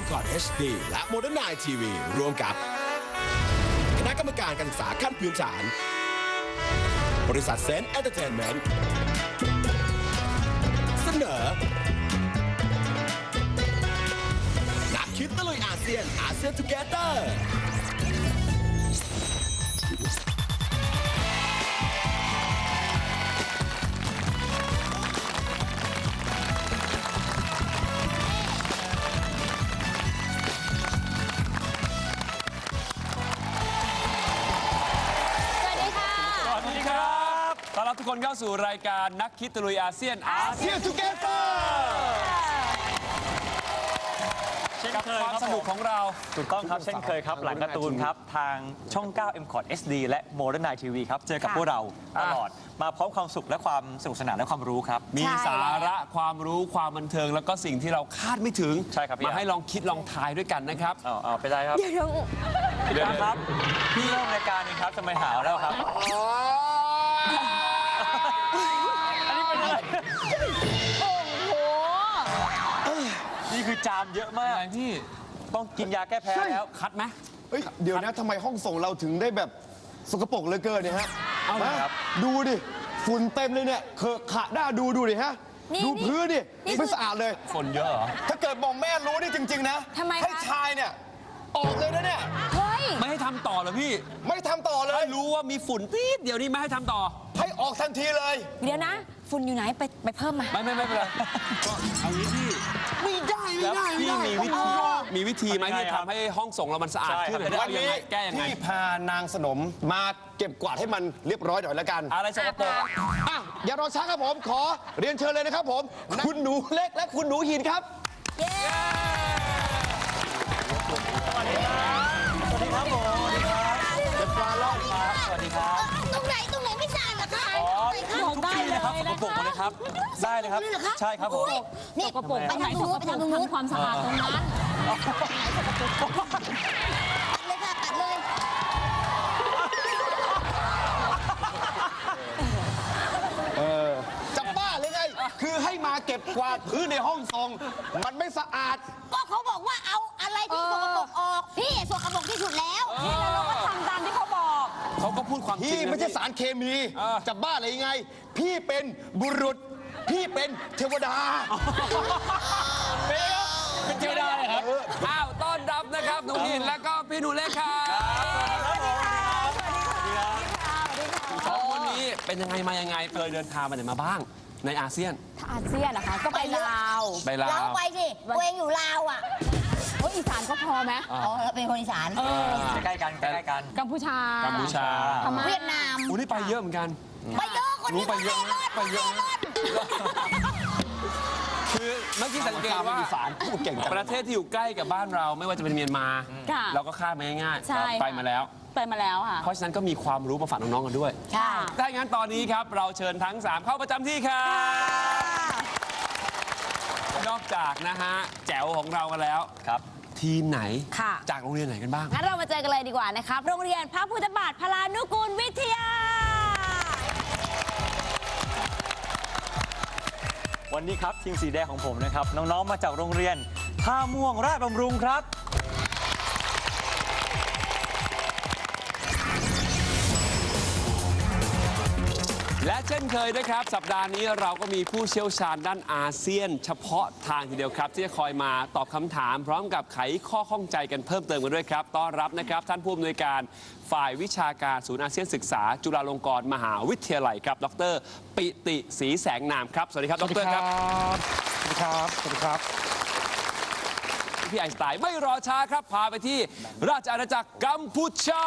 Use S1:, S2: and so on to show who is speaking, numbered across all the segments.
S1: m c o t HD และโมเดิร์นไนทีวีร่วมกับคณะกรรมการการศึกษาขั้นพื้นฐาน บริษัทเซนต์เอนเตอร์เทนเมนต์เสนอนักคิดตะลุยอาเซียนอาเซียนทูเกเตอร์
S2: รับต้อนรับทุกคนเข้าสู่รายการนักคิดตะลุยอาเซียนอาเซียน
S1: ทูเกเตอร์
S2: กับความสนุกของเรา
S3: ถูกต้องครับ เช่นเคยครับ หลังการ์ตูนครับ ทางช่อง 9 m c o t SD และ Modern Night TV ครับ เจอกับพวกเราตลอด มาพร้อมความสุขและความสนุกสนานและความรู้ครับ
S2: มี
S4: ใช่
S2: สาระความรู้ความบันเทิง แล้วก็สิ่งที่เราคาดไม่ถึง
S3: ใช่ครับพี่
S2: มาให้ลองคิดลองทายด้วยกันนะครับ
S3: เอาเอาไปได้ครับ
S4: เดี๋ยวเดี๋ยว
S3: เดี๋ยวครับ พี่เริ่มรายการนี้ครับจะไม่หาวแล้วครับ อันนี้เป็นอะไร
S4: โอ้โห
S3: นี่คือจามเยอะมาก
S2: อะไรพี่
S3: ต้องกินยาแก้แพ้แล้ว
S2: คัดไหม
S5: เฮ้ยเดี๋ยวนะทำไมห้องส่งเราถึงได้แบบสกปรกเหลือเกินเนี่ยฮะ
S3: เอาเลยครับ
S5: ฮะดูดิฝุ่นเต็มเลยเนี่ยเคอะขะด้าดูดูดิฮะ
S4: นี่
S5: ดูพื้นดิ
S4: นี่
S5: ไม่สะอาดเลย
S2: คนเยอะเหรอ
S5: ถ้าเกิดบอกแม่รู้นี่จริง ๆ นะ
S4: ทำไมคะ
S5: ให้ชายเนี่ย ออกเลยนะเนี่ย
S4: เฮ้ย
S2: ไม่ให้ทำต่อเหรอพี่
S5: ไม่ทำต่อเลย
S2: ถ้ารู้ว่ามีฝุ่นปี๊ดเดี๋ยวนี้ไม่ให้ทำต่อ
S5: ให้ออกทันทีเลย
S4: เดี๋ยวนะ ฝุ่นอยู่ไหนไปไปเพิ่มมา
S2: ไม่ไม่ไม่เป็นไรก็เอางี้พี่
S5: ไม่ได้ไม่
S2: แล้ว
S5: ได้
S2: พี่
S5: ไม่ได้
S2: มีวิธีมีวิธีไหม
S3: ทำยังไง
S2: ที่
S3: ครับ
S2: ทำให้ห้องส่งเรามันสะอาด
S3: ใช่
S2: ขึ้น
S3: ครับ
S2: หรือ
S5: วั
S2: ว่านยัง
S5: นี้
S2: ไงแก้ยังไง
S5: พี่พานางสนมมาเก็บกวาดให้มันเรียบร้อยหน่อยละกัน
S2: อะไรสกปรก
S5: อะอย่ารอช้าครับผมขอเรียนเชิญเลยนะครับผม คุณหนูเล็กและคุณหนูหินครับ
S4: เย้
S3: สวัสดีครับผม
S5: จะ ปลาล่อดครับ
S3: สวัสดีครับ
S6: ตรงไหนตรงไหนไม่สะอาดเหรอคะ
S3: อ๋อทุกที่เลยครับสกปรกหมดเลยครับ ได้เลยครับใช่ครับผม
S6: นี่
S4: สกปรก
S6: ไป
S4: ตรงไหน
S6: ทาง
S4: ส
S6: นู้
S4: ก
S6: น
S4: ป
S6: ไป
S4: ร
S6: ทากงนู้น
S4: ทำความสะอาดตรงนั้น
S6: ตัดเลยค่ะตัดเลย
S5: จะบ้าหรือไง คือให้มาเก็บกวาดพื้นในห้องทรง มันไม่สะอาด
S6: ก็เขาบอกว่าเอาอะไรที่สกปรกออก พี่สกปรกที่สุดแล้ว
S4: นี่แล้วเร
S2: พูดความจริ
S5: พี่
S2: งนะ
S5: ไม่ใช่สารเคมี
S2: เออ
S5: จะบ้าอะไรยังไง พี่เป็นบุรุษ พี่เป็นเทวดา
S2: เป็นเทวดาเลยครับอ้าวต้อนรับนะครับหนูหินแล้วก็พี่หนูเล็กครับสองคนนี้เป็นยังไงมายังไงเคยเดินทางมาไหนมาบ้าง ในอาเซียน
S4: ถ้าอาเซียนนะคะ ก็ไปลาว
S2: ไปลา
S6: เรา
S2: ว
S6: ไปสิตัวเองอยู่ลาวอะ
S4: เฮ้ยอีสานก็ พอไหม
S6: อ๋อเราเป็นคนอีสาน
S3: ใกล้ๆกันใกล้ๆกัน
S4: กัมพูชา
S2: กัมพูชา
S4: พม่า
S6: เวียดนาม
S2: อู้นี่ไปเยอะเหมือนกัน
S6: ไปเยอะคนนี้
S2: รู้ไปเยอะ
S6: รอด
S2: ไปเยอะ
S6: รอด
S2: คือเมื่อกี้สังเกตว่า
S5: อีสานพูดเก่งจัง
S2: ประเทศที่อยู่ใกล้กับบ้านเราไม่ว่าจะเป็นเมียนมา
S4: ค่ะ
S2: เราก็ข้ามมาง่าย
S4: ใช่
S2: ๆ ไปมาแล้ว
S4: ไปมาแล้วค่ะ
S2: เพราะฉะนั้นก็มีความรู้มาฝากน้องๆกันด้วย
S6: ใช่
S2: ถ้าอย่างนั้นตอนนี้ครับ เราเชิญทั้ง 3 เข้าประจำที่ครับ นอกจากนะฮะ แจ๋วของเรากันแล้ว
S3: ครับ
S2: ทีมไหน
S4: ค่ะ
S2: จากโรงเรียนไหนกันบ้าง
S4: งั้นเรามาเจอกันเลยดีกว่านะครับ โรงเรียนพระพุทธบาทพลานุกูลวิทยา
S3: วันนี้ครับทีมสีแดงของผมนะครับ น้องๆมาจากโรงเรียนท่าม่วงราชบำรุงครับ
S2: และเช่นเคยนะครับ สัปดาห์นี้เราก็มีผู้เชี่ยวชาญด้านอาเซียน เฉพาะทางทีเดียวครับ ที่จะคอยมาตอบคำถาม พร้อมกับไขข้อข้องใจกันเพิ่มเติมกันด้วยครับต้อนรับนะครับ ท่านผู้อำนวยการฝ่ายวิชาการศูนย์อาเซียนศึกษา จุฬาลงกรณ์มหาวิทยาลัยครับ ดร ปิติศรีแสงนามครับ สวัสดีครับ ดรครับ
S5: สวัสดีครับ สวัสดีครับ
S2: พี่ไอน์สไตน์ไม่รอช้าครับ พาไปที่ราชอาณาจักรกัมพูชา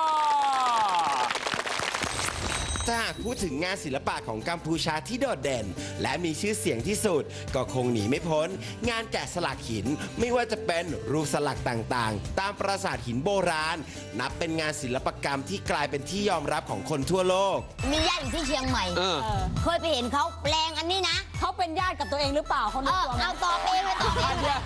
S1: ถ้าหากพูดถึงงานศิลปะของกัมพูชาที่โดดเด่น และมีชื่อเสียงที่สุด ก็คงหนีไม่พ้น งานแกะสลักหินไม่ว่าจะเป็นรูปสลักต่างๆ ตามปราสาทหินโบราณ นับเป็นงานศิลปกรรมที่กลายเป็นที่ยอมรับของคนทั่วโลก
S6: มีญาติอยู่ที่เชียงใหม่
S2: เออ
S6: เคยไปเห็นเขาแปลงอันนี้นะ
S4: เขาเป็นญาติกับตัวเองหรือเปล่าเขา
S6: เอ
S4: รู้
S6: อ
S4: ตัวไหม
S6: เอาตอบเองเลยตอบเองเลย